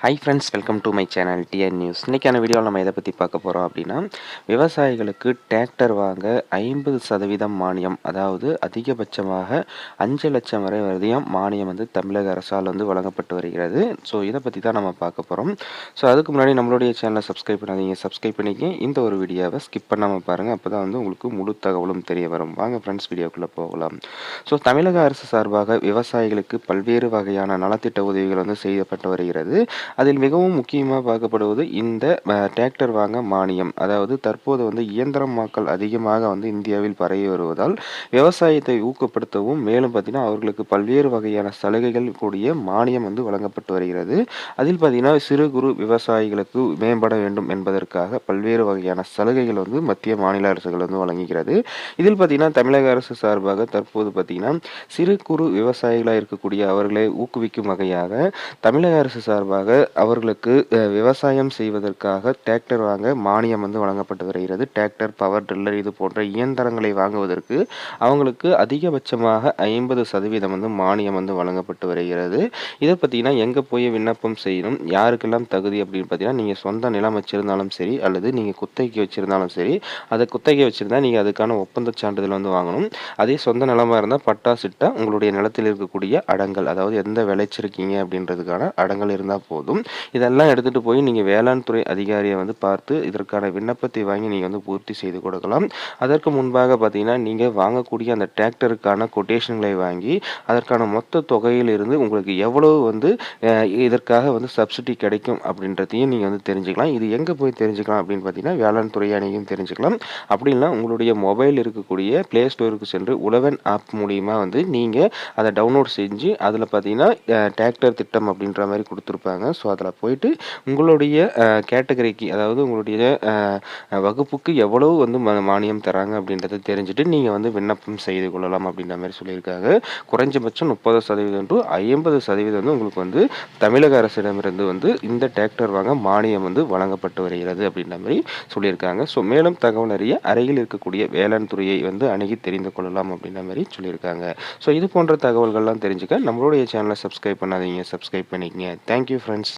Hi friends welcome to my channel TN news இன்றைக்கான வீடியோவில் நம்ம எதை பற்றி பார்க்க போகிறோம் அப்படின்னா விவசாயிகளுக்கு டிராக்டர் வாங்க ஐம்பது சதவீதம் மானியம் அதாவது அதிகபட்சமாக அஞ்சு லட்சம் வரை வரையும் மானியம் வந்து தமிழக அரசால் வந்து வழங்கப்பட்டு வருகிறது. ஸோ இதை பற்றி தான் நம்ம பார்க்க போகிறோம் ஸோ அதுக்கு முன்னாடி நம்மளுடைய சேனலை சப்ஸ்கிரைப் பண்ணாதீங்க. சப்ஸ்கிரைப் பண்ணிக்க இந்த ஒரு வீடியோவை ஸ்கிப் பண்ணாமல் பாருங்கள் அப்போ தான் வந்து உங்களுக்கு முழு தகவலும் தெரிய வரும். வாங்க ஃப்ரெண்ட்ஸ் வீடியோக்குள்ளே போகலாம். ஸோ தமிழக அரசு சார்பாக விவசாயிகளுக்கு பல்வேறு வகையான நலத்திட்ட உதவிகள் வந்து செய்யப்பட்டு வருகிறது. அதில் மிகவும் முக்கியமாக பார்க்கப்படுவது இந்த டிராக்டர் வாங்க மானியம். அதாவது தற்போது வந்து இயந்திரமாக்கல் அதிகமாக வந்து இந்தியாவில் பரவி வருவதால் விவசாயத்தை ஊக்கப்படுத்தவும் மேலும் பார்த்தீங்கன்னா அவர்களுக்கு பல்வேறு வகையான சலுகைகள் கூடிய மானியம் வந்து வழங்கப்பட்டு வருகிறது. அதில் பார்த்தீங்கன்னா சிறு குறு விவசாயிகளுக்கு மேம்பட வேண்டும் என்பதற்காக பல்வேறு வகையான சலுகைகள் வந்து மத்திய மாநில அரசுகள் வந்து வழங்குகிறது. இதில் பார்த்தீங்கன்னா தமிழக அரசு சார்பாக தற்போது பார்த்தீங்கன்னா சிறு குறு விவசாயிகளாக இருக்கக்கூடிய அவர்களை ஊக்குவிக்கும் வகையாக தமிழக அரசு சார்பாக அவர்களுக்கு விவசாயம் செய்வதற்காக டிராக்டர் வாங்க மானியம் வந்து வழங்கப்பட்டு வருகிறது. டிராக்டர் பவர் ட்ரில்லர் இது போன்ற இயந்திரங்களை வாங்குவதற்கு அவங்களுக்கு அதிகபட்சமாக ஐம்பது சதவீதம் வந்து மானியம் வந்து வழங்கப்பட்டு வருகிறது. இதை பார்த்தீங்கன்னா எங்கே போய் விண்ணப்பம் செய்யணும் யாருக்கெல்லாம் தகுதி அப்படின்னு பார்த்தீங்கன்னா நீங்கள் சொந்த நிலம் வச்சுருந்தாலும் சரி அல்லது நீங்கள் குத்தகைக்கு வச்சுருந்தாலும் சரி அதை குத்தகை வச்சுருந்தா நீங்கள் அதுக்கான ஒப்பந்த சான்றிதழ் வந்து வாங்கணும். அதே சொந்த நிலமாக இருந்தால் பட்டா சிட்டா உங்களுடைய நிலத்தில் இருக்கக்கூடிய அடங்கல் அதாவது எந்த விளைச்சிருக்கீங்க அப்படின்றதுக்கான அடங்கல் இருந்தால் போதும். இதெல்லாம் எடுத்துகிட்டு போய் நீங்கள் வேளாண் துறை அதிகாரியை வந்து பார்த்து இதற்கான விண்ணப்பத்தை வாங்கி நீங்கள் வந்து பூர்த்தி செய்து கொடுக்கலாம். அதற்கு முன்பாக பார்த்தீங்கன்னா நீங்கள் வாங்கக்கூடிய அந்த டிராக்டருக்கான கொட்டேஷன்களை வாங்கி அதற்கான மொத்த தொகையிலிருந்து உங்களுக்கு எவ்வளவு வந்து இதற்காக வந்து சப்சிடி கிடைக்கும் அப்படின்றதையும் நீங்கள் வந்து தெரிஞ்சுக்கலாம். இது எங்கே போய் தெரிஞ்சுக்கலாம் அப்படின்னு பார்த்தீங்கன்னா வேளாண் துறை அணியும் தெரிஞ்சுக்கலாம். அப்படின்னா உங்களுடைய மொபைல் இருக்கக்கூடிய ப்ளே ஸ்டோருக்கு சென்று உழவன் ஆப் மூலியமா வந்து நீங்கள் அதை டவுன்லோட் செஞ்சு அதில் பார்த்தீங்கன்னா டிராக்டர் திட்டம் அப்படின்ற மாதிரி கொடுத்துருப்பாங்க. ஸோ அதில் போயிட்டு உங்களுடைய கேட்டகரிக்கு அதாவது உங்களுடைய வகுப்புக்கு எவ்வளவு வந்து மானியம் தராங்க அப்படின்றத தெரிஞ்சுட்டு நீங்கள் வந்து விண்ணப்பம் செய்து கொள்ளலாம் அப்படின்ற மாதிரி சொல்லியிருக்காங்க குறைஞ்சபட்சம் முப்பது சதவீதம் டு ஐம்பது சதவீதம் வந்து உங்களுக்கு வந்து தமிழக அரசிடமிருந்து வந்து இந்த டிராக்டர் வாங்க மானியம் வந்து வழங்கப்பட்டு வருகிறது அப்படின்ற மாதிரி சொல்லியிருக்காங்க. ஸோ மேலும் தகவல் அறிய அருகில் இருக்கக்கூடிய வேளாண் துறையை வந்து அணுகி தெரிந்து கொள்ளலாம் அப்படின்ற மாதிரி சொல்லியிருக்காங்க. ஸோ இது போன்ற தகவல்கள்லாம் தெரிஞ்சுக்க நம்மளுடைய சேனலை சப்ஸ்கிரைப் பண்ணாதீங்க. சப்ஸ்கிரைப் பண்ணிக்கங்க. Thank you friends